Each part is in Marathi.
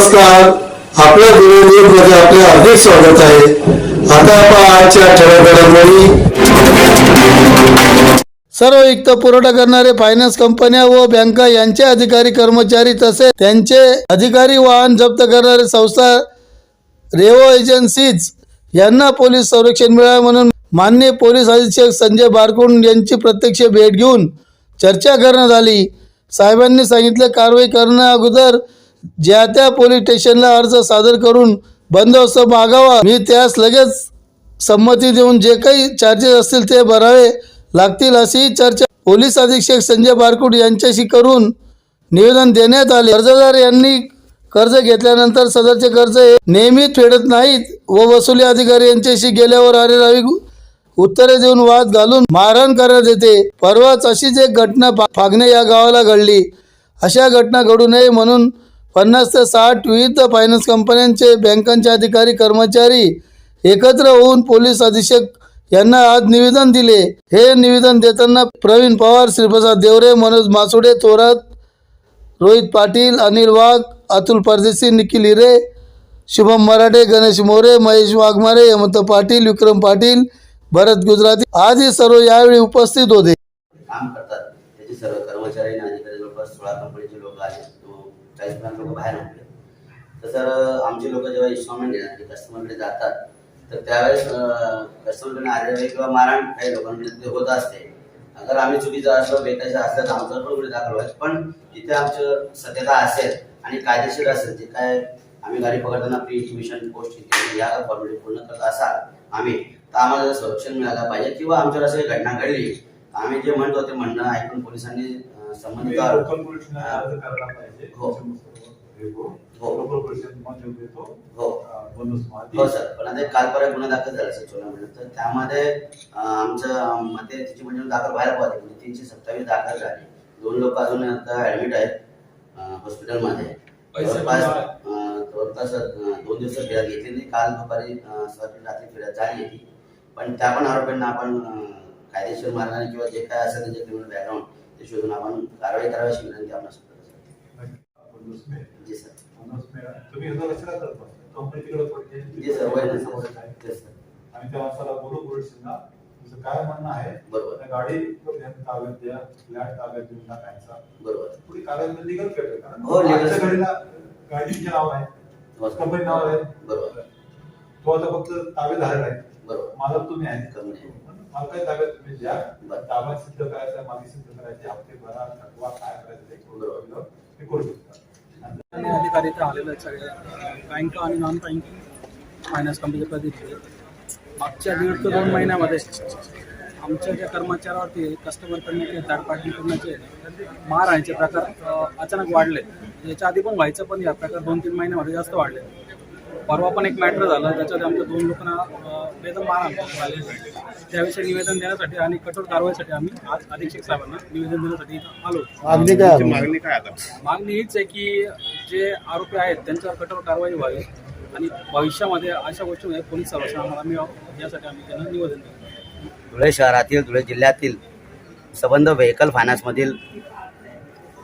नमस्कार. आपल्या न्यूजमध्ये आपले हार्दिक स्वागत आहे. आता आपण आजच्या ठळक सर्व वित्त पुरवठा करणारे फायनान्स कंपन्या व बँका यांचे अधिकारी कर्मचारी तसेच त्यांचे अधिकारी वाहन जप्त करणारे संस्था रेवो एजन्सीज यांना पोलीस संरक्षण मिळावे म्हणून मान्य पोलीस अधीक्षक संजय बारकुंड यांची प्रत्यक्ष भेट घेऊन चर्चा करण्यात आली. साहेबांनी सांगितले कारवाई करण्या अगोदर ज्या त्या पोलीस स्टेशनला अर्ज सादर करून बंदोबस्त मागावा मी त्यास लगेच संमती देऊन जे काही चार्जेस असतील ते भरावे लागतील अशी चर्चा पोलीस अधीक्षक संजय बारकुट यांच्याशी करून निवेदन देण्यात आले. कर्जदार यांनी कर्ज घेतल्यानंतर सदरचे कर्ज नेहमीच फेडत नाहीत व वसुली अधिकारी यांच्याशी गेल्यावर अरेरावी उत्तरे देऊन वाद घालून मारहाण करण्यात येते. परवाच अशीच एक घटना फागणे या गावाला घडली. अशा घटना घडू नये म्हणून पन्नास ते साठ विविध फायनान्स कंपन्यांचे बँकांचे अधिकारी कर्मचारी एकत्र होऊन पोलीस अधीक्षक यांना आज निवेदन दिले. हे निवेदन देताना प्रवीण पवार श्रीप्रसाद देवरे मनोज मासुडे थोरात रोहित पाटील अनिल वाघ अतुल परदेशी निखिल हिरे शुभम मराठे गणेश मोरे महेश वाघमारे हेमंत पाटील विक्रम पाटील भरत गुजराती आदी सर्व यावेळी उपस्थित होते. काम करतात. त्याचे सर्व कर्मचारी आणि अधिकारी जवळपास सोळा कंपनीचे लोक आहेत. चाळीस पन्नास लोक बाहेर होते तर सर आमचे लोक जेव्हा इन्स्टॉलमेंट घेतात कस्टमरकडे जातात. तर त्यावेळेस कस्टमरकडे आलेले किंवा मारहाण काही लोकांकडे ते होत असते. अगर आम्ही चुकीचं असलो बेकायचं असलं तर आमचं पण गुन्हे दाखल व्हायचं. पण जिथे आमचं सत्यता असेल आणि कायदेशीर असेल जे काय आम्ही गाडी पकडताना प्री एक्झिबिशन पोस्ट इत्यादी या फॉर्मॅलिटी पूर्ण करत असाल आम्ही तर आम्हाला संरक्षण मिळालं पाहिजे किंवा आमच्यावर अशी घटना घडली आम्ही जे म्हणतो ते म्हणणं ऐकून पोलिसांनी लोकल अर्ज करायला पाहिजे. हो. हो. देतो. हो. हो सर. पण आता काल परवा गुन्हा दाखल झाला सर चोला तर त्यामध्ये आमचं मते तिची म्हणजे दाखल व्हायला पाहिजे. म्हणजे तीनशे सत्तावीस दाखल झाले. दोन लोक अजून आता ऍडमिट आहेत हॉस्पिटलमध्ये पैसे जवळपास अं, जवळपास दोन दिवस फिर्याद घेतली नाही. काल दुपारी रात्री फिर्याद झाली होती पण त्या पण आरोपींना आपण कायदेशीर मार्गाने किंवा जे काय असेल त्यांचे क्रिमिनल बॅकग्राऊंड ते शोधून आपण कारवाई करावी अशी विनंती आपण. जी सर. जी सर वय सर. आणि त्या माणसाला बोलू पोलिसांना तुझं काय म्हणणं आहे? बरोबर. गाडी ताब्यात द्या फ्लॅट ताब्यात देऊन टाकायचा. बरोबर. पुढे कारवाई लिगल करेल कारण हो, legal. घडीला गाडीचे नाव आहे. कंपनी नाव आहे. बरोबर. तो आता फक्त ताब्यात आहे. बरोबर. मालक तुम्ही नाही. मला काय ताब्यात तुम्ही द्या. ताब्यात सिद्ध करायचं मागे सिद्ध करायचे हप्ते भरा थकवा काय करायचं ते. ते करू शकता आणि अधिकारी आलेले आहेत सगळे. बँक आणि नॉन बँकिंग फायनान्स कंपनीचे प्रतिनिधी. मागच्या दीड ते दोन महिन्यामध्ये आमच्या ज्या कर्मचाऱ्यावरती कस्टमरकडनं किंवा थर्ड पार्टीकडनंचे मारहाणीचे प्रकार अ, अचानक वाढले. याच्या आधी पण व्हायचं पण या प्रकार दोन तीन महिन्यामध्ये जास्त वाढले. परवा पण एक मॅटर झालं त्याच्यात आमच्या दोन लोकांना बेदम मारहाण त्याविषयी निवेदन देण्यासाठी आणि कठोर कारवाईसाठी आम्ही आज अधीक्षक साहेबांना निवेदन देण्यासाठी इथं आलो. मागणी काय आहे? मागणी हीच आहे की जे आरोपी आहेत त्यांच्यावर कठोर कारवाई व्हावी आणि भविष्यामध्ये अशा गोष्टीमध्ये पोलीस संरक्षण आम्हाला मिळावं. यासाठी आम्ही त्यांना निवेदन दिलं. धुळे शहरातील धुळे जिल्ह्यातील संबंध व्हेकल फायनान्समधील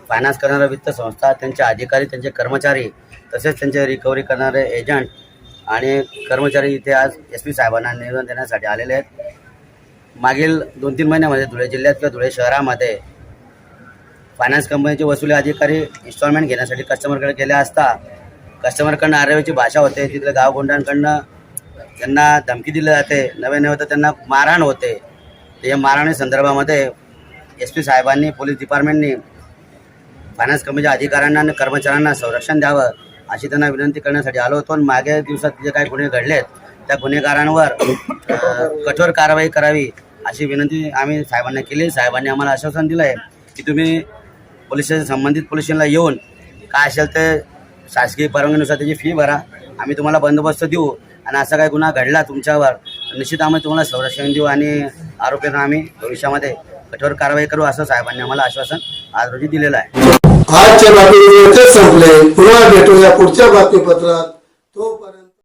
फायनान्स करणाऱ्या वित्त संस्था त्यांचे अधिकारी त्यांचे कर्मचारी तसेच त्यांचे रिकव्हरी करणारे एजंट आणि कर्मचारी इथे आज एस पी साहेबांना निवेदन देण्यासाठी आलेले आहेत. मागील दोन तीन महिन्यामध्ये धुळे जिल्ह्यात किंवा धुळे शहरामध्ये फायनान्स कंपनीचे वसुली अधिकारी इन्स्टॉलमेंट घेण्यासाठी कस्टमरकडे गेले असता कस्टमरकडनं आरेवाची भाषा होते. तिथल्या गावगोंडांकडनं त्यांना धमकी दिली जाते. नवे नवे तर त्यांना मारहाण होते. या मारहाणी संदर्भामध्ये एस पी साहेबांनी पोलीस डिपार्टमेंटनी फायनान्स कंपनीच्या अधिकाऱ्यांना आणि कर्मचाऱ्यांना संरक्षण द्यावं. अशी त्यांना विनंती करण्यासाठी आलो होतो आणि मागे दिवसात जे काही गुन्हे घडलेत त्या गुन्हेगारांवर कठोर कारवाई करावी अशी विनंती आम्ही साहेबांना केली. साहेबांनी आम्हाला आश्वासन दिलं आहे की तुम्ही पोलीस स्टेशन संबंधित पोलीस स्टेशनला येऊन काय असेल ते शासकीय परवानगीनुसार त्याची फी भरा. आम्ही तुम्हाला बंदोबस्त देऊ आणि असा काही गुन्हा घडला तुमच्यावर निश्चित आम्ही तुम्हाला संरक्षण देऊ आणि आरोपींना आम्ही भविष्यामध्ये कठोर कारवाई करू असं साहेबांनी आम्हाला आश्वासन आज रोजी दिलेलं आहे. आजच्या बातमीचे संपले. पुन्हा भेटूया पुढच्या बातमीपत्रात. तोपर्यंत